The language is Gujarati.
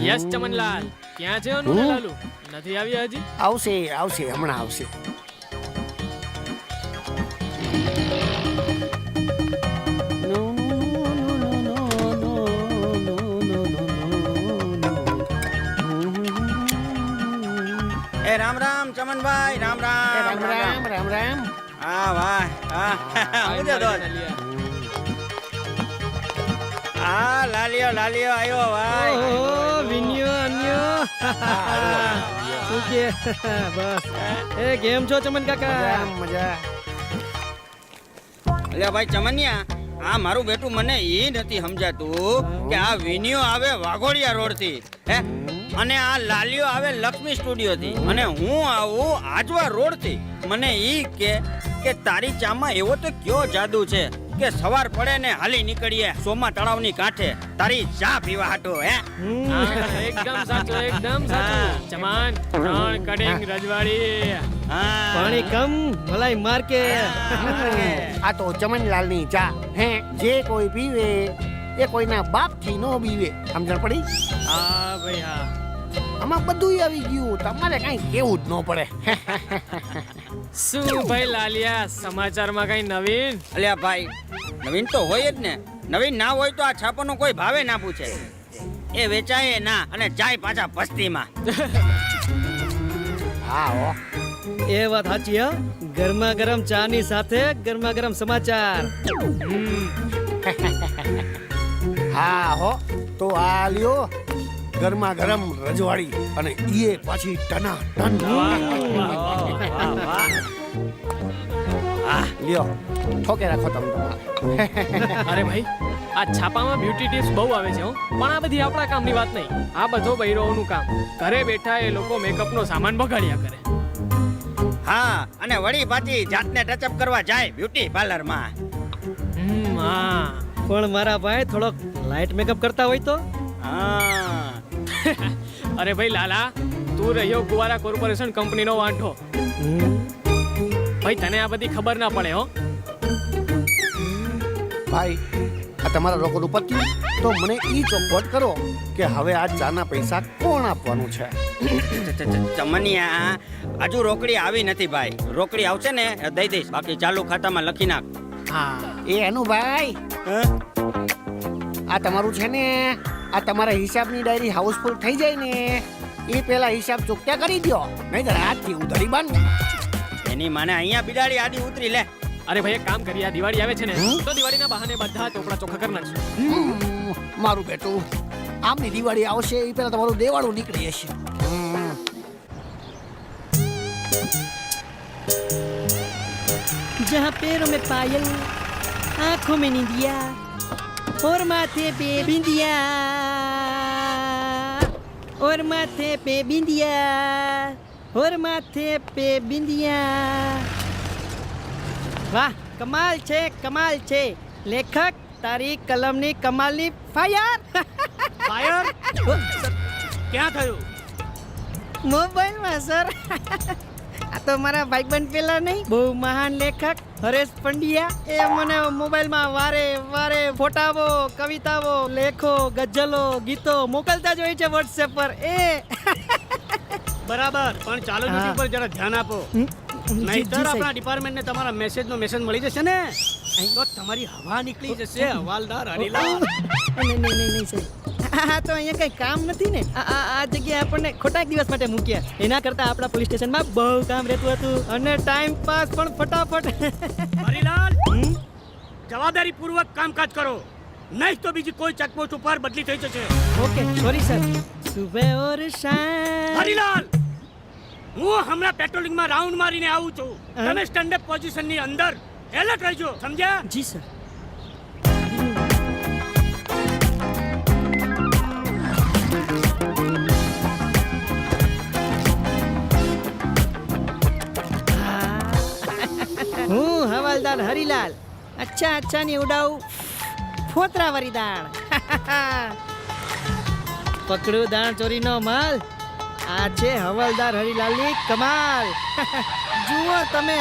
યસ ચમનલાલ ક્યાં છે અનુ લાલુ નથી આવ્યા હજી આવશે આવશે હમણાં આવશે એ રામ રામ ચમનભાઈ રામ રામ રામ રામ રામ રામ હા વાહ હા હું દોસ્ત હા લાલિયો લાલિયો આવ્યો ભાઈ. ઓહો, વિન્યો અન્યો. શું કે બસ. એ કેમ છો ચમન કાકા? મજા મજા. અલ્યા ભાઈ ચમનિયા આ મારું બેટું મને એ નથી સમજાતું કે આ વિનિયો આવે વાઘોડિયા રોડથી હે? અને આ લાલિયો આવે લક્ષ્મી સ્ટુડિયો થી અને હું આવું આજવા રોડથી મને ઈ કે કે તારી ચામાં એવો તો કયો જાદુ છે? કે સવાર પડે ને હાલી નીકળીએ સોમા તળાવની કાંઠે. તારી ચા પીવા હાટો હે? એકદમ સાચું એકદમ સાચું. ચમન ત્રણ કડિંગ રજવાડી. હા. પાણી કમ ભલાઈ મારકે. આ તો ચમનલાલની ચા હે? જે કોઈ પીવે એ કોઈના બાપથી નો પીવે સમજણ પડી? હા ભાઈ હા. આમાં બધું આવી ગયું. તમારે કઈ કેવું જ ન પડે. શું ભાઈ લાલિયા સમાચારમાં કઈ નવીન? અલ્યા ભાઈ નવીન તો હોય જ ને. નવીન ના હોય તો આ છાપાનો કોઈ ભાવે ના પૂછે. એ વેચાય ના અને જાય પાછા પસ્તીમાં હા હો. એ વાત સાચી હા? ગરમા ગરમ ચા ની સાથે ગરમા ગરમ સમાચાર. હા હો. તો આ લ્યો. ગરમા ગરમ રજવાડી અને ઈએ પાછી ટના ટન. હા લ્યો ઠોકે રાખો તમે અરે ભાઈ આ છાપામાં બ્યુટી ટિપ્સ બહુ આવે છે હો. પણ આ બધી આપણા કામની વાત નહીં. આ બધો બૈરોનું કામ. ઘરે બેઠા એ લોકો મેકઅપનો સામાન બગાડ્યા કરે. હા અને વળી પાછી જાતને ટચઅપ કરવા જાય બ્યુટી પાર્લરમાં હમ, હા. પણ મારા ભાઈ થોડોક લાઇટ મેકઅપ કરતા હોય તો? હા. અરે ભાઈ લાલા તું રહ્યો કુવારા કોર્પોરેશન કંપનીનો વાંઢો. ભાઈ તને આ બધી ખબર ના પડે હો. ભાઈ આ તમારા રોકડ ઉપરથી તો મને ઈ ચોખવટ કરો કે હવે આ ચાના પૈસા કોણ આપવાનું છે? ચમનિયા હજુ રોકડી આવી નથી ભાઈ. રોકડી આવશે ને દઈ દઈશ. બાકી ચાલુ ખાતામાં લખી નાખ. હા. એ એનું ભાઈ. આ તમારું છે ને? આ તમારા હિસાબની ડાયરી હાઉસફુલ થઈ જાય ને એ પેલા હિસાબ ચૂકતા કરી દો નહીતર આજથી ઉધારી બંધ એની માને અહીંયા બિલાડી આડી ઉતરી લે અરે ભાઈ એક કામ કરીએ આ દિવાળી આવે છે ને હમ? તો દિવાળીના બહાને બધા ચોપડા ચોખ્ખા કરી નાખશું હમ, મારું બેટું આમની દિવાળી આવશે એ પેલા તમારું દેવાળું નીકળી જશે હમ. जहाँ पैरों में पायल आंखों में निंदिया और माथे पे बिंदिया और माथे पे बिंदिया और माथे पे बिंदिया વાહ કમાલ છે કમાલ છે લેખક તારી કલમની કમાલની ફાયર ફાયર ક્યાં થયું મોબાઈલમાં સર આ તો મારા ભાઈબંધ પેલા નહીં બહુ મહાન લેખક હરેશ પંડ્યા. એ મને મોબાઈલમાં વારે વારે ફોટાઓ કવિતાઓ લેખો ગઝલો ગીતો મોકલતા જ હોય છે વોટ્સએપ પર. એ. બરાબર પણ ચાલો યુટ્યુબ પર જરા ધ્યાન આપો. નહીતર. આપણા ડિપાર્ટમેન્ટને તમારા મેસેજનો મેસેજ મળી જશે ને? તો તમારી હવા નીકળી જશે હવાલદાર હરીલાલ નહીં નહીં નહીં સાહેબ. આ તો અહીંયા કઈ કામ નથી ને? આ આ- જગ્યાએ આપણને ખોટા દિવસ માટે મૂક્યા. એના કરતા આપણા પોલીસ સ્ટેશનમાં બહુ કામ રહેતું હતું અને ટાઈમ પાસ પણ ફટાફટ. હરિલાલ? જવાબદારી પૂર્વક કામકાજ કરો. નહીં તો બીજી કોઈ ચેકપોસ્ટ ઉપર બદલી થઈ જશે. Okay sorry sir. સુબે ઓર શામ હરિલાલ! હું હમણાં પેટ્રોલિંગમાં રાઉન્ડ મારીને આવું છું? તમે સ્ટેન્ડ અપ પોઝિશનની અંદર એલર્ટ રહેજો સમજ્યા? જી સર. હું હવાલદાર હરીલાલ. અચ્છા અચ્છા, ની ઉડાવું. ફોતરા વરી દાણ પકડું દાણ ચોરીનો માલ. આ છે હવાલદાર હરીલાલની કમાલ. જુઓ તમે